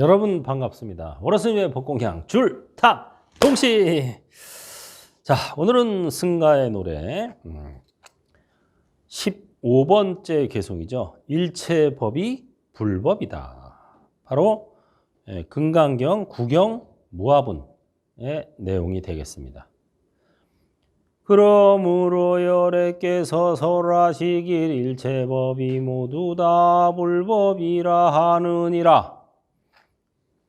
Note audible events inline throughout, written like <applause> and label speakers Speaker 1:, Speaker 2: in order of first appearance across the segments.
Speaker 1: 여러분 반갑습니다. 월화수님의 복공향 줄탑 동시. 자 오늘은 승가의 노래 음, 15번째 개송이죠. 일체법이 불법이다. 바로 예, 금강경 구경 무화분의 내용이 되겠습니다. 그러므로 열애께서 설하시길 일체법이 모두 다 불법이라 하느니라.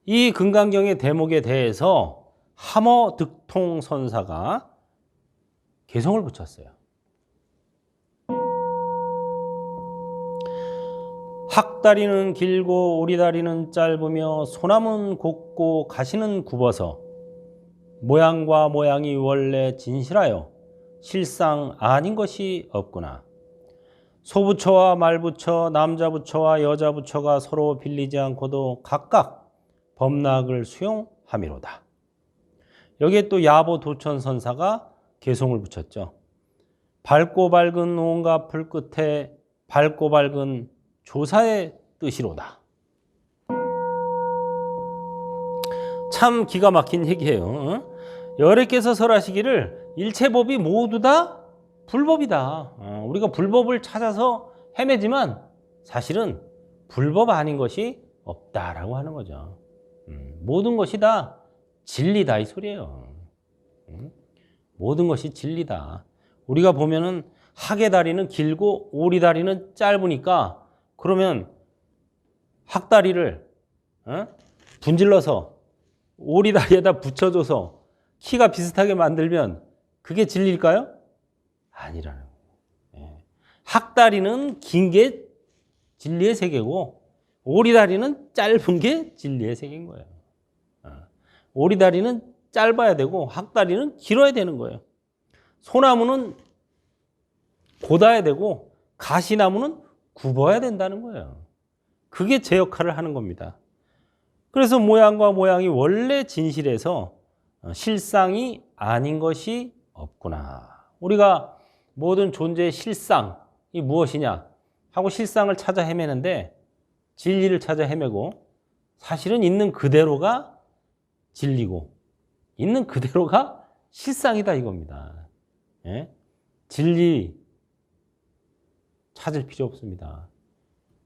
Speaker 1: 이 금강경의 대목에 대해서 함어 득통 선사가 개성을 붙였어요. 학다리는 길고 오리다리는 짧으며 소나무는 곱고 가시는 굽어서 모양과 모양이 원래 진실하여 실상 아닌 것이 없구나. 소부처와 말부처, 남자부처와 여자부처가 서로 빌리지 않고도 각각 법락을 수용함이로다. 여기에 또 야보 도천 선사가 개송을 붙였죠. 밝고 밝은 온갖 풀 끝에 밝고 밝은 조사의 뜻이로다. 참 기가 막힌 얘기예요. 어? 여래께서 설하시기를 일체법이 모두 다 불법이다. 어, 우리가 불법을 찾아서 헤매지만 사실은 불법 아닌 것이 없다라고 하는 거죠. 음, 모든 것이 다 진리다 이 소리예요. 음, 모든 것이 진리다. 우리가 보면은 학의 다리는 길고 오리 다리는 짧으니까 그러면 학다리를 어? 분질러서 오리 다리에다 붙여줘서 키가 비슷하게 만들면 그게 진리일까요? 아니라는 거예요. 예. 학다리는 긴 게 진리의 세계고 오리다리는 짧은 게 진리의 세계인 거예요. 어. 오리다리는 짧아야 되고 학다리는 길어야 되는 거예요. 소나무는 곧아야 되고 가시나무는 굽어야 된다는 거예요. 그게 제 역할을 하는 겁니다. 그래서 모양과 모양이 원래 진실에서 어, 실상이 아닌 것이 없구나. 우리가 모든 존재의 실상이 무엇이냐 하고 실상을 찾아 헤매는데 진리를 찾아 헤매고 사실은 있는 그대로가 진리고 있는 그대로가 실상이다 이겁니다. 예? 진리 찾을 필요 없습니다.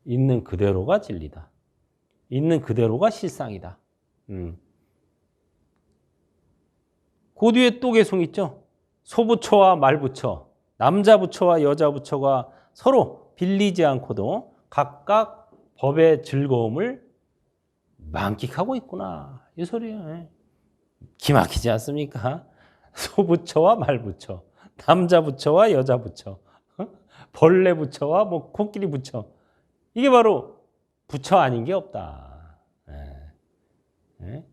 Speaker 1: 있는 그대로가 진리다. 있는 그대로가 실상이다. 음. 그 뒤에 또 개송 있죠. 소부처와 말부처, 남자부처와 여자부처가 서로 빌리지 않고도 각각 법의 즐거움을 만끽하고 있구나. 이 소리예요. 예. 기막히지 않습니까? <laughs> 소부처와 말부처, 남자 부처와 여자 부처, 어? 벌레 부처와 뭐 코끼리 부처. 이게 바로 부처 아닌 게 없다. 예. 예?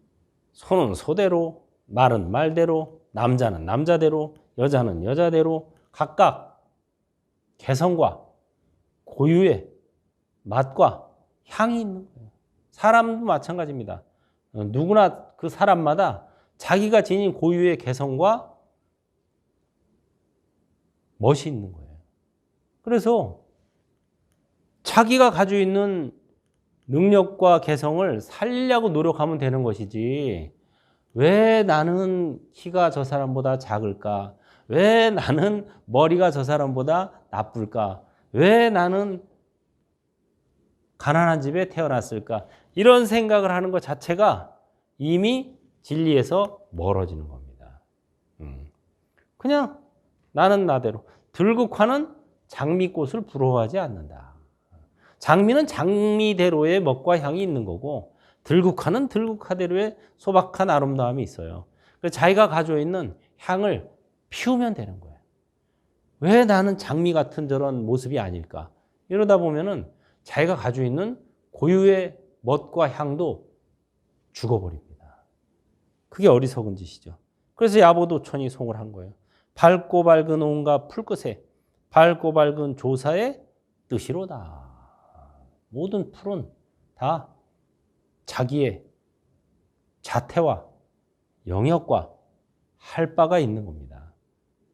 Speaker 1: 소는 소대로, 말은 말대로, 남자는 남자대로, 여자는 여자대로 각각 개성과 고유의 맛과 향이 있는 거예요. 사람도 마찬가지입니다. 어, 누구나 그 사람마다 자기가 지닌 고유의 개성과 멋이 있는 거예요. 그래서 자기가 가지고 있는 능력과 개성을 살리려고 노력하면 되는 것이지, 왜 나는 키가 저 사람보다 작을까? 왜 나는 머리가 저 사람보다 나쁠까? 왜 나는 가난한 집에 태어났을까? 이런 생각을 하는 것 자체가 이미 진리에서 멀어지는 겁니다. 음. 그냥 나는 나대로. 들국화는 장미꽃을 부러워하지 않는다. 장미는 장미대로의 멋과 향이 있는 거고, 들국화는 들국화대로의 소박한 아름다움이 있어요. 그래서 자기가 가지고 있는 향을 피우면 되는 거예요. 왜 나는 장미 같은 저런 모습이 아닐까? 이러다 보면은 자기가 가지고 있는 고유의 멋과 향도 죽어버립니다. 그게 어리석은 짓이죠. 그래서 야보도천이 송을 한 거예요. 밝고 밝은 온갖 풀끝에 밝고 밝은 조사의 뜻이로다. 모든 풀은 다 자기의 자태와 영역과 할 바가 있는 겁니다.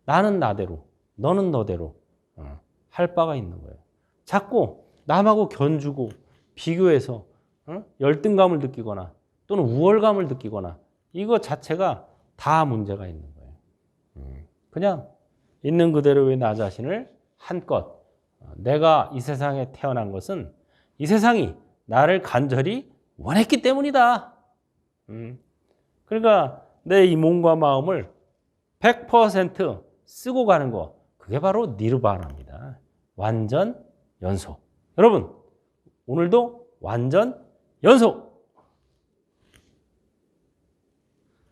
Speaker 1: 나는 나대로, 너는 너대로 어, 할 바가 있는 거예요. 자꾸 남하고 견주고 비교해서 어? 열등감을 느끼거나 또는 우월감을 느끼거나 이거 자체가 다 문제가 있는 거예요. 음. 그냥 있는 그대로의 나 자신을 한껏 어, 내가 이 세상에 태어난 것은 이 세상이 나를 간절히 원했기 때문이다. 음. 그러니까 내 이 몸과 마음을 100% 쓰고 가는 거 그게 바로 니르바나입니다. 완전 연속. 여러분 오늘도 완전 연속